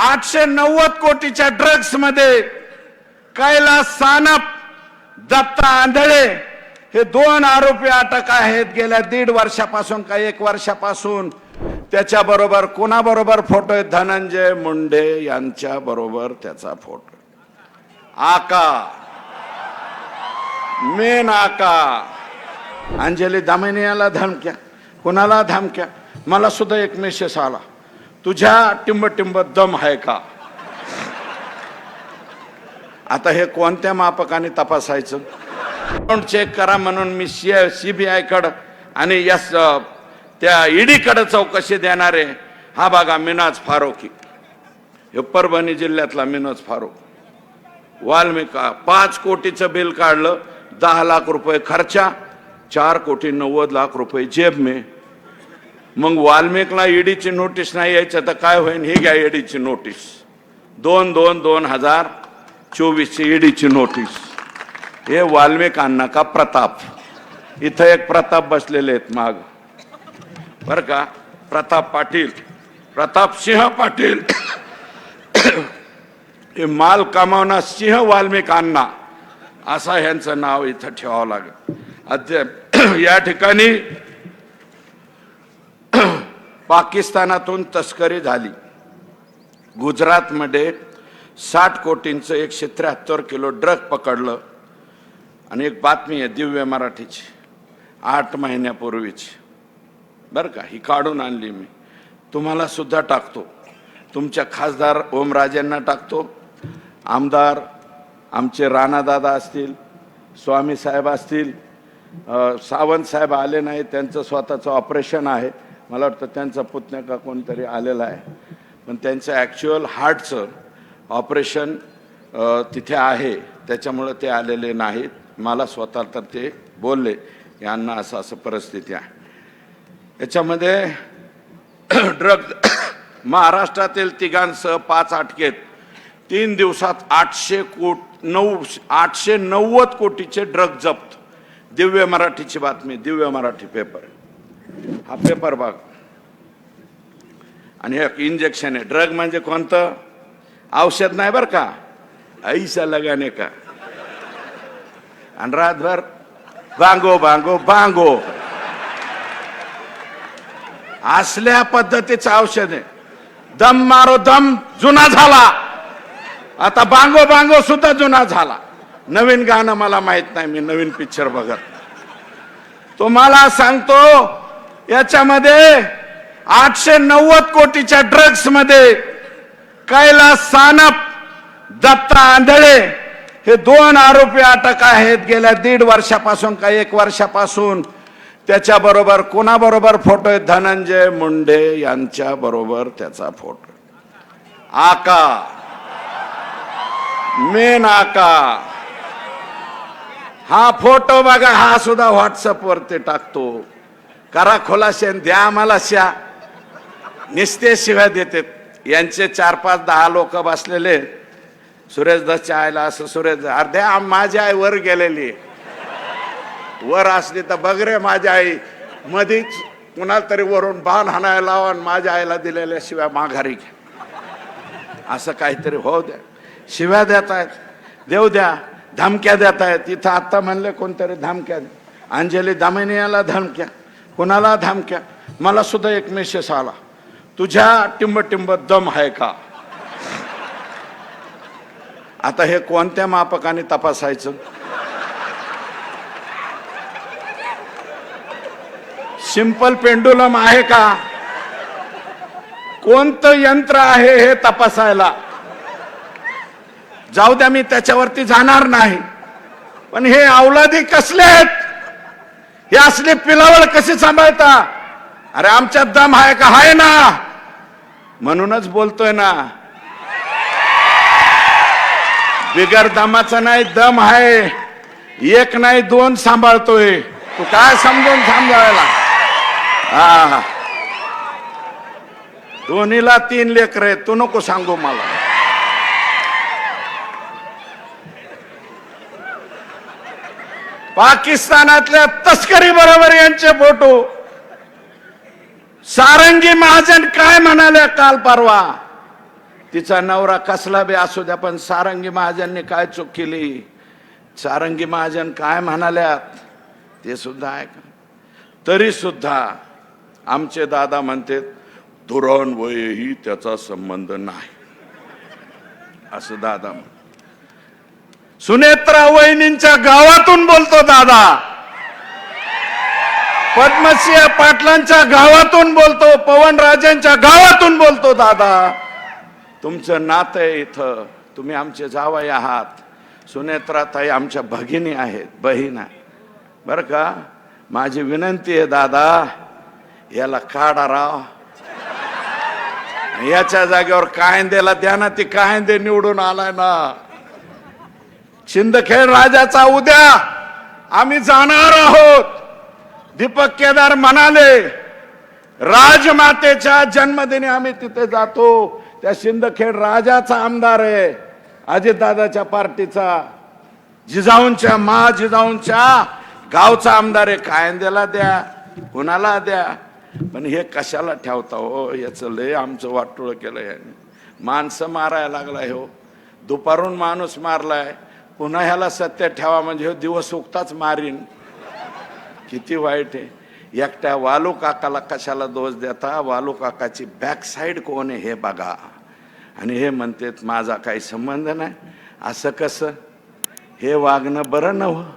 आठशे नव्वद कोटीच्या ड्रग्समध्ये कैलास सानप दत्ता आंधळे हे दोन आरोपी अटक आहेत. गेल्या दीड वर्षापासून का एक वर्षापासून त्याच्याबरोबर कोणाबरोबर फोटो आहे धनंजय मुंडे यांच्या बरोबर त्याचा फोटो आका. मेन आका. अंजली दामिनी याला धमक्या. कुणाला धमक्या? मला सुद्धा एक मेसेज आला. तुझ्या टिंबटिंब दम आहे का? आता हे कोणत्या मापकाने तपासायचं? अकाउंट चेक करा म्हणून मी सी सीबीआय कडं आणि यस त्या ईडी कडे चौकशी देणारे हा बघा मिनाज फारोकी हे परभणी जिल्ह्यातला मिनाज फारोक वाल्मिका पाच कोटीचं बिल काढलं दहा लाख रुपये खर्चा चार कोटी नव्वद लाख रुपये जेब मी. मग वाल्मिकला ईडीची नोटीस नाही यायचं तर काय होईल ही घ्या ईडीची नोटीस. दोन दोन दोन हजार चोवीसची ईडीची नोटीस. हे वाल्मिकांना का प्रताप? इथं एक प्रताप बसलेले आहेत माग. बरं का? प्रताप पाटील. प्रताप सिंह पाटील. हे माल कमावणार सिंह वाल्मिकांना. असा ह्यांचं नाव इथं ठेवावं लागेल. अद्याप या ठिकाणी पाकिस्तानातून तस्करी झाली. गुजरातमध्ये साठ कोटींचं एकशे त्र्याहत्तर किलो ड्रग पकडलं. आणि एक बातमी आहे दिव्य मराठीची. आठ महिन्यापूर्वीची. बरं का? ही काढून आणली मी. तुम्हाला सुद्धा टाकतो. तुमच्या खासदार ओमराजेंना टाकतो. आमदार आमचे राणादादा असतील स्वामी साहेब असतील सावंत साहेब आले नाही त्यांचं स्वतःचं ऑपरेशन आहे. मला वाटतं त्यांचा पुतण्या का कोणतरी आलेला आहे. पण त्यांचं ॲक्च्युअल हार्टचं ऑपरेशन तिथे आहे. त्याच्यामुळं ते आलेले नाहीत. मला स्वतः तर ते बोलले यांना असं असं परिस्थिती आहे. याच्यामध्ये ड्रग महाराष्ट्रातील तिघांसह पाच अटकेत. तीन दिवसात आठशे कोट नऊ आठशे नव्वद कोटीचे ड्रग जप्त. दिव्य मराठीची बातमी दिव्य मराठी पेपर हा पेपर बघ. आणि हे इंजेक्शन आहे. ड्रग म्हणजे कोणतं? औषध नाही बरं का? ऐसा लगाने का? आणि रातभर बांगो बांगो बांगो असल्या पद्धतीचं औषध आहे. दम मारो दम जुना झाला. आता बांगो बांगो सुद्धा जुना झाला. नवीन गाणं मला माहीत नाही मी नवीन पिक्चर बघत. तुम्हाला सांगतो याच्यामध्ये आठशे नव्वद कोटीच्या ड्रग्समध्ये कैलास सानप दत्ता आंधळे हे दोन आरोपी अटक आहेत. गेल्या दीड वर्षापासून का एक वर्षापासून त्याच्याबरोबर कोणाबरोबर फोटो आहे धनंजय मुंडे यांच्या बरोबर त्याचा फोटो आका. मेन आका. हा फोटो बघा हा सुद्धा व्हॉट्सअपवरती टाकतो. करा खोलाशे द्या आम्हाला श्या निस्ते शिव्या देतात. यांचे चार पाच दहा लोक बसलेले. सुरेशदच्या आईला असं सुरेश अर्ध्या माझी आई वर गेलेली. वर असली तर बघ रे माझी आई. मधीच कुणाला तरी वरून बाण हाणायला लावा आणि माझ्या आईला दिलेल्या शिव्या माघारी घ्या. असं काहीतरी हो द्या. शिव्या देत आहेत देऊ द्या. धमक्या देत आहेत इथं आत्ता म्हणले कोणतरी धमक्या अंजली दामिनी याला धमक्या. कुणाला धमक्या? मला सुद्धा एक मेसेज आला. तुझ्या टिंबटिंब दम आहे का? आता हे कोणत्या मापकाने तपासायचं? सिंपल पेंडुलम आहे का? कोणतं यंत्र आहे हे तपासायला? जाऊ द्या मी त्याच्यावरती जाणार नाही. पण हे अवलादी कसले आहेत? हे असले पिलावळ कशी सांभाळता? अरे आमच्यात दम आहे का? आहे ना! म्हणूनच बोलतोय ना. बिगर दमाचा नाही दम आहे. एक नाही दोन सांभाळतोय. तू काय समजून सांभाळायला? हा दोन्हीला तीन लेकर आहेत. तू नको सांगू मला. पाकिस्तानातल्या तस्करी बरोबर यांचे फोटो. सारंगी महाजन काय म्हणाल्या काल परवा? तिचा नवरा कसला बी असू द्या पण सारंगी महाजनने काय चूक केली? सारंगी महाजन काय म्हणाल्यात ते सुद्धा ऐका. तरी सुद्धा आमचे दादा म्हणते धुरण वयही त्याचा संबंध नाही. असं दादा म्हण सुनेत्रा वहिनींच्या गावातून बोलतो दादा. पद्मसिंह पाटलांच्या गावातून बोलतो पवन राजांच्या गावातून बोलतो दादा. तुमचं नातं आहे इथं. तुम्ही आमचे जावई आहात. सुनेत्राताई आमच्या भगिनी आहेत बहीण. आहे बरं का? माझी विनंती आहे दादा याला काढा राव. याच्या जागेवर कायंदेला द्या ना ती कायंदे निवडून आलाय ना. शिंदखेड राजाचा उद्या आम्ही जाणार आहोत. दीपक केदार म्हणाले राजमातेच्या जन्मदिनी आम्ही तिथे जातो. त्या शिंदखेड राजाचा आमदार आहे अजितदादाच्या पार्टीचा. जिजाऊंच्या मा जिजाऊंच्या गावचा आमदार आहे. कायंद्याला द्या कुणाला द्या. पण हे कशाला ठेवता हो? याचं लय आमचं वाटोळ केलं याने. माणसं मारायला लागलाय हो. दुपारून माणूस मारलाय. पुन्हा ह्याला सत्य ठेवा म्हणजे हो दिवस उगताच मारीन. किती वाईट आहे. एकट्या वालू काकाला कशाला दोष देता? वालू काकाची बॅक साईड कोण आहे हे बघा. आणि हे म्हणतात माझा काही संबंध नाही. असं कसं? हे वागणं बरं नव्हतं